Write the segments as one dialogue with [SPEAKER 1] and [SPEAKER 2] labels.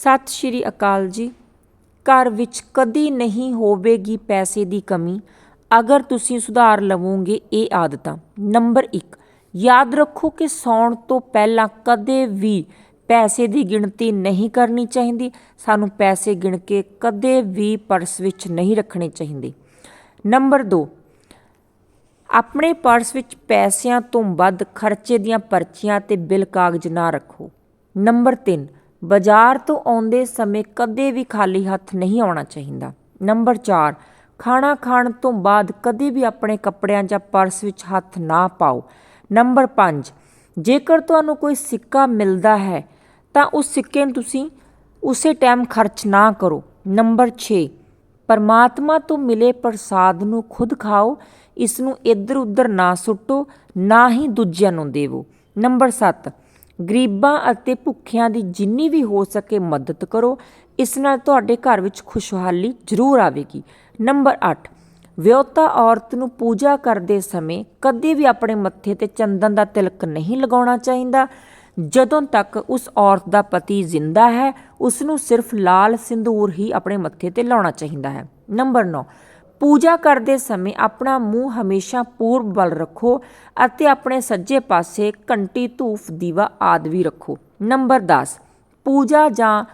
[SPEAKER 1] ਸਤਿ ਸ਼੍ਰੀ ਅਕਾਲ ਜੀ। ਘਰ ਵਿੱਚ ਕਦੀ ਨਹੀਂ ਹੋਵੇਗੀ ਪੈਸੇ ਦੀ ਕਮੀ। ਅਗਰ ਤੁਸੀਂ ਸੁਧਾਰ ਲਵੋਗੇ ਇਹ ਆਦਤਾਂ। ਨੰਬਰ 1 ਯਾਦ ਰੱਖੋ ਕਿ ਸੌਣ ਤੋਂ ਪਹਿਲਾਂ ਕਦੇ ਵੀ ਪੈਸੇ ਦੀ ਗਿਣਤੀ ਨਹੀਂ ਕਰਨੀ ਚਾਹੀਦੀ। ਸਾਨੂੰ ਪੈਸੇ ਗਿਣ ਕੇ ਕਦੇ ਵੀ ਪਰਸ ਵਿੱਚ ਨਹੀਂ ਰੱਖਣੇ ਚਾਹੀਦੇ। ਨੰਬਰ 2 ਆਪਣੇ ਪਰਸ ਵਿੱਚ ਪੈਸਿਆਂ ਤੋਂ ਵੱਧ ਖਰਚੇ ਦੀਆਂ ਪਰਚੀਆਂ ਤੇ ਬਿੱਲ ਕਾਗਜ਼ ਨਾ ਰੱਖੋ। ਨੰਬਰ 3 ਬਾਜ਼ਾਰ ਤੋਂ ਆਉਂਦੇ ਸਮੇਂ ਕਦੇ ਵੀ ਖਾਲੀ ਹੱਥ ਨਹੀਂ ਆਉਣਾ ਚਾਹੀਦਾ। ਨੰਬਰ 4 ਖਾਣਾ ਖਾਣ ਤੋਂ ਬਾਅਦ ਕਦੇ ਵੀ ਆਪਣੇ ਕੱਪੜਿਆਂ ਜਾਂ ਪਰਸ ਵਿੱਚ ਹੱਥ ਨਾ ਪਾਓ। ਨੰਬਰ 5 ਜੇਕਰ ਤੁਹਾਨੂੰ ਕੋਈ ਸਿੱਕਾ ਮਿਲਦਾ ਹੈ, ਤਾਂ ਉਸ ਸਿੱਕੇ ਨੂੰ ਤੁਸੀਂ ਉਸੇ ਟਾਈਮ ਖਰਚ ਨਾ ਕਰੋ। ਨੰਬਰ 6 ਪਰਮਾਤਮਾ ਤੋਂ ਮਿਲੇ ਪ੍ਰਸਾਦ ਨੂੰ ਖੁਦ ਖਾਓ, ਇਸ ਨੂੰ ਇੱਧਰ ਉੱਧਰ ਨਾ ਸੁੱਟੋ, ਨਾ ਹੀ ਦੂਜਿਆਂ ਨੂੰ ਦੇਵੋ। ਨੰਬਰ 7 ਗਰੀਬਾਂ ਅਤੇ ਭੁੱਖਿਆਂ ਦੀ ਜਿੰਨੀ ਵੀ ਹੋ ਸਕੇ ਮਦਦ ਕਰੋ। ਇਸ ਨਾਲ ਤੁਹਾਡੇ ਘਰ ਵਿੱਚ ਖੁਸ਼ਹਾਲੀ ਜ਼ਰੂਰ ਆਵੇਗੀ। ਨੰਬਰ 8 ਵਿਆਹੁਤਾ ਔਰਤ ਨੂੰ ਪੂਜਾ ਕਰਦੇ ਸਮੇਂ ਕਦੇ ਵੀ ਆਪਣੇ ਮੱਥੇ ਤੇ ਚੰਦਨ ਦਾ ਤਿਲਕ ਨਹੀਂ ਲਗਾਉਣਾ ਚਾਹੀਦਾ। ਜਦੋਂ ਤੱਕ ਉਸ ਔਰਤ ਦਾ ਪਤੀ ਜ਼ਿੰਦਾ ਹੈ, ਉਸ ਨੂੰ ਸਿਰਫ ਲਾਲ ਸਿੰਦੂਰ ਹੀ ਆਪਣੇ ਮੱਥੇ ਤੇ ਲਾਉਣਾ ਚਾਹੀਦਾ ਹੈ। ਨੰਬਰ 9 ਪੂਜਾ ਕਰਦੇ ਸਮੇਂ ਆਪਣਾ ਮੂੰਹ ਹਮੇਸ਼ਾ ਪੂਰਬ ਵੱਲ ਰੱਖੋ ਅਤੇ ਆਪਣੇ ਸੱਜੇ ਪਾਸੇ ਘੰਟੀ ਧੂਫ ਦੀਵਾ ਆਦਿ ਵੀ ਰੱਖੋ। ਨੰਬਰ 10 ਪੂਜਾ ਜਾਂ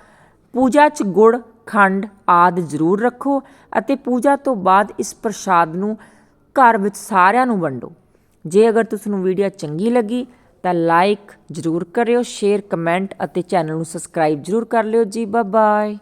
[SPEAKER 1] ਪੂਜਾ 'ਚ ਗੁੜ, ਖੰਡ ਆਦਿ ਜ਼ਰੂਰ ਰੱਖੋ ਅਤੇ ਪੂਜਾ ਤੋਂ ਬਾਅਦ ਇਸ ਪ੍ਰਸ਼ਾਦ ਨੂੰ ਘਰ ਵਿੱਚ ਸਾਰਿਆਂ ਨੂੰ ਵੰਡੋ। ਜੇ ਅਗਰ ਤੁਹਾਨੂੰ ਵੀਡੀਓ ਚੰਗੀ ਲੱਗੀ ਤਾਂ ਲਾਈਕ ਜ਼ਰੂਰ ਕਰਿਓ, ਸ਼ੇਅਰ, ਕਮੈਂਟ ਅਤੇ ਚੈਨਲ ਨੂੰ ਸਬਸਕ੍ਰਾਈਬ ਜ਼ਰੂਰ ਕਰ ਲਿਓ ਜੀ। Bye bye